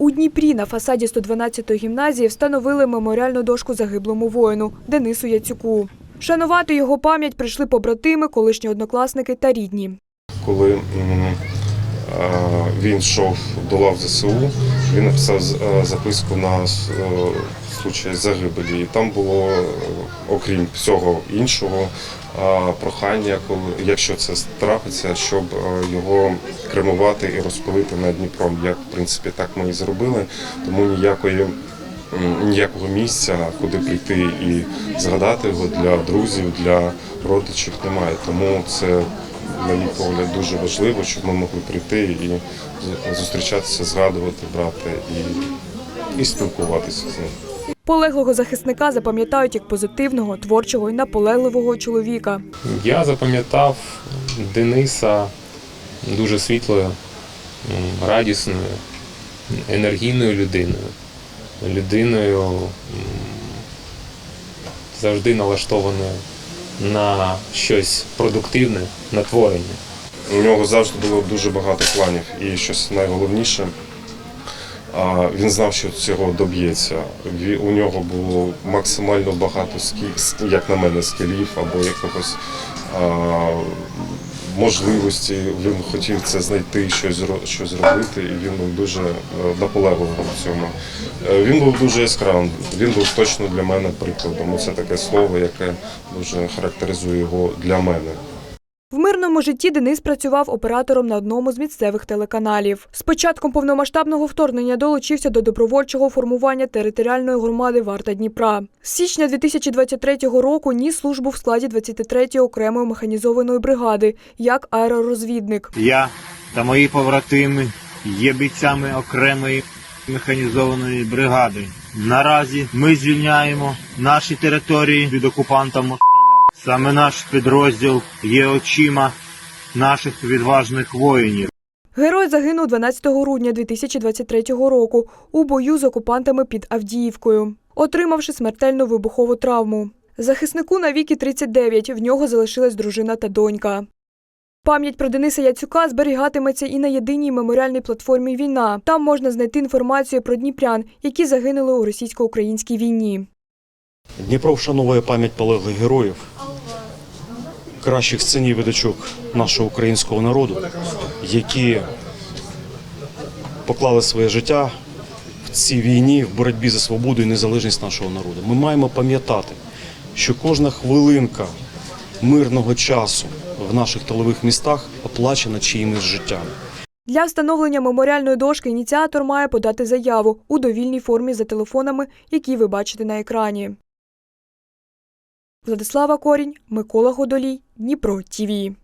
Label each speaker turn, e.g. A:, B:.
A: У Дніпрі на фасаді 112-ї гімназії встановили меморіальну дошку загиблому воїну Денису Яцюку. Шанувати його пам'ять прийшли побратими, колишні однокласники та рідні.
B: коли він йшов до лав ЗСУ, він написав е, записку на е, случай загибелі. І там було, е, окрім всього іншого, прохання, якщо це трапиться, щоб його кремувати і розпилити над Дніпром. Як в принципі так ми і зробили, тому ніякої. Ніякого місця, куди прийти і згадати його для друзів, для родичів немає. Тому це на мій погляд, дуже важливо, щоб ми могли прийти і зустрічатися, згадувати, брати і, і спілкуватися з ним.
A: Полеглого захисника запам'ятають як позитивного, творчого і наполегливого чоловіка.
C: Я запам'ятав Дениса дуже світлою, радісною, енергійною людиною. Людиною завжди налаштованою на щось продуктивне, на творення.
B: У нього завжди було дуже багато планів. І щось найголовніше, він знав, що цього доб'ється. У нього було максимально багато скіл, як на мене, скілів або якогось можливості. Він хотів це знайти, щось щось зробити, і він був дуже наполегливим наполегливий в цьому. Е, Він був дуже яскравим. Він був точно для мене прикладом. Це таке слово, яке дуже характеризує його для мене.
A: В житті Денис працював оператором на одному з місцевих телеканалів. З початком повномасштабного вторгнення долучився до добровольчого формування територіальної громади Варта Дніпра. З січня 2023 року ніс службу в складі 23-ї окремої механізованої бригади як аеророзвідник.
D: Я та мої побратими є бійцями окремої механізованої бригади. Наразі ми звільняємо наші території від окупанта Москаля. Саме наш підрозділ є очима наших відважних воїнів.
A: Герой загинув 12 грудня 2023 року у бою з окупантами під Авдіївкою, отримавши смертельну вибухову травму. Захиснику на віки 39, в нього залишилась дружина та донька. Пам'ять про Дениса Яцюка зберігатиметься і на єдиній меморіальній платформі Війна. Там можна знайти інформацію про дніпрян, які загинули у російсько-українській війні.
E: Дніпро вшановує пам'ять полеглих героїв, кращих синів і дочок нашого українського народу, які поклали своє життя в цій війні, в боротьбі за свободу і незалежність нашого народу. Ми маємо пам'ятати, що кожна хвилинка мирного часу в наших тилових містах оплачена чиїмись життями.
A: Для встановлення меморіальної дошки ініціатор має подати заяву у довільній формі за телефонами, які ви бачите на екрані. Владислава Корінь, Микола Годолій, Дніпро ТІВІ.